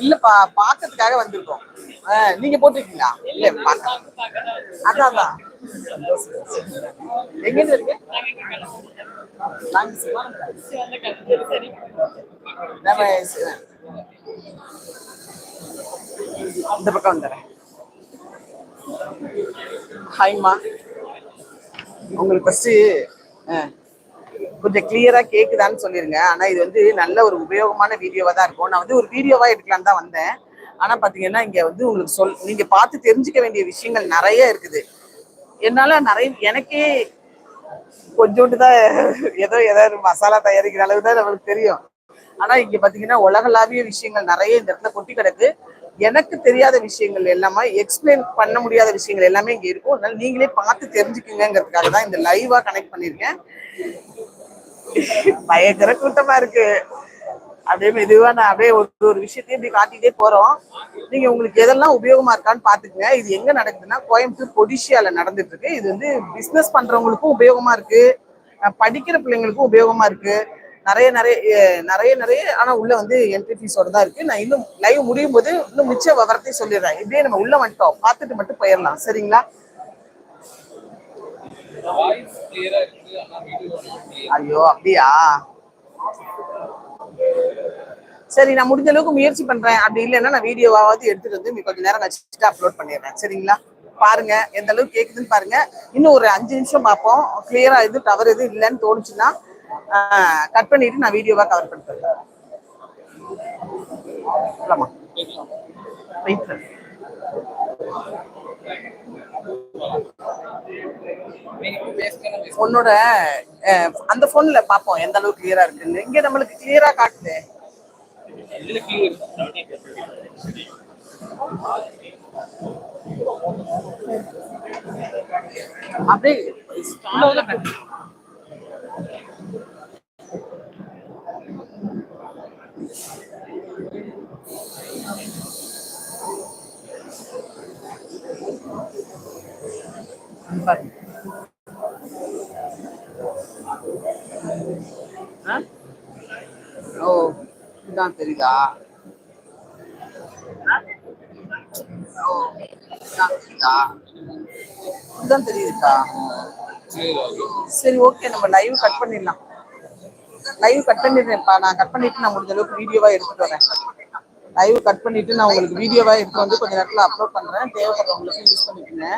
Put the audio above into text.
இல்லப்பா பாக்கிறதுக்காக வந்திருக்கோம். நீங்க போட்டிருக்கீங்களா? இல்ல பாக்க அதான் அதான். எங்க இருந்து இருக்கு இந்த பக்கம் வந்துடுறேன். ஹாய்மா உங்களுக்கு ஃபஸ்ட்டு கொஞ்சம் கிளியராக கேட்குதான்னு சொல்லிடுங்க ஆனால் இது வந்து நல்ல ஒரு உபயோகமான வீடியோவாக தான் இருக்கும். நான் வந்து ஒரு வீடியோவாக எடுக்கலான்னு தான் வந்தேன். ஆனால் பார்த்தீங்கன்னா இங்கே வந்து உங்களுக்கு சொல் நீங்கள் பார்த்து தெரிஞ்சுக்க வேண்டிய விஷயங்கள் நிறைய இருக்குது. என்னால் நிறைய எனக்கே கொஞ்சோண்டு தான் ஏதோ ஏதாவது மசாலா தயாரிக்கிற அளவு தான் நம்மளுக்கு தெரியும். ஆனா இங்க பாத்தீங்கன்னா உலகளாவிய விஷயங்கள் நிறைய இந்த இடத்துல கொட்டி கிடக்கு. எனக்கு தெரியாத விஷயங்கள் எல்லாமே எக்ஸ்பிளைன் பண்ண முடியாத விஷயங்கள் எல்லாமே இங்க இருக்கும். அதனால நீங்களே பார்த்து தெரிஞ்சுக்குங்கிறதுக்காக தான் இந்த லைவா கனெக்ட் பண்ணிருக்கேன் பயங்கர கூட்டமா இருக்கு. அப்படியே மெதுவா நான் அப்படியே ஒரு ஒரு விஷயத்தையும் இப்படி காட்டிட்டே போறோம். நீங்க உங்களுக்கு எதெல்லாம் உபயோகமா இருக்கான்னு பாத்துக்கங்க இது எங்க நடக்குதுன்னா கோயம்புத்தூர் கொடிஷியால நடந்துட்டு இருக்கு. இது வந்து பிசினஸ் பண்றவங்களுக்கும் உபயோகமா இருக்கு. படிக்கிற பிள்ளைங்களுக்கும் உபயோகமா இருக்கு. நிறைய நிறைய நிறைய நிறைய ஆனா உள்ள வந்து என்ட்ரி ஃபீஸோட தான் இருக்கு. நான் இன்னும் லைவ் முடியும் போது இன்னும் மிச்ச விவரத்தையும் சொல்லிடுறேன். இப்படியே நம்ம உள்ள வந்துட்டோம். பார்த்துட்டு மட்டும் போயிடலாம். சரிங்களா? ஐயோ அப்படியா? சரி நான் முடிஞ்ச அளவுக்கு முயற்சி பண்றேன். அப்படி இல்லைன்னா நான் வீடியோவாவது எடுத்துட்டு வந்து கொஞ்ச நேரம் கழிச்சுட்டு அப்லோட் பண்ணிடுறேன். சரிங்களா? பாருங்க எந்த அளவுக்கு கேக்குதுன்னு பாருங்க. இன்னும் ஒரு அஞ்சு நிமிஷம் பார்ப்போம். கிளியரா எதுவும் டவர் எதுவும் இல்லைன்னு தோணுச்சுன்னா கட் பண்ணிட்டு நான் வீடியோவா கவர் பண்ணிட்டு ஆமா. வெயிட் உன்னோட அஹ், அந்த போன்ல பாப்போம் எந்த அளவுக்கு கிளியரா இருக்குன்னு. இங்க நம்மளுக்கு கிளியரா காட்டுது. அப்படியே உள்ள உள்ள காட்டு. இங்க பாருங்க. ஆ? ஓ இதுதான் தெரியுதா? ஓ இதுதான் தெரியுதா? இதுதான் தெரியுதுக்கா சரி ஓகே நம்ம லைவ் கட் பண்ணிடலாம். லைவ் கட் பண்ணிடுறேன்ப்பா. நான் கட் பண்ணிட்டு நான் முடிஞ்ச அளவுக்கு வீடியோவா எடுத்துட்டு வரேன். லைவ் கட் பண்ணிட்டு நான் உங்களுக்கு வீடியோவா எடுத்து வந்து கொஞ்ச நேரத்துல அப்லோட் பண்றேன். தேவைப்படுறவங்களுக்கு யூஸ் பண்ணிக்கோங்க.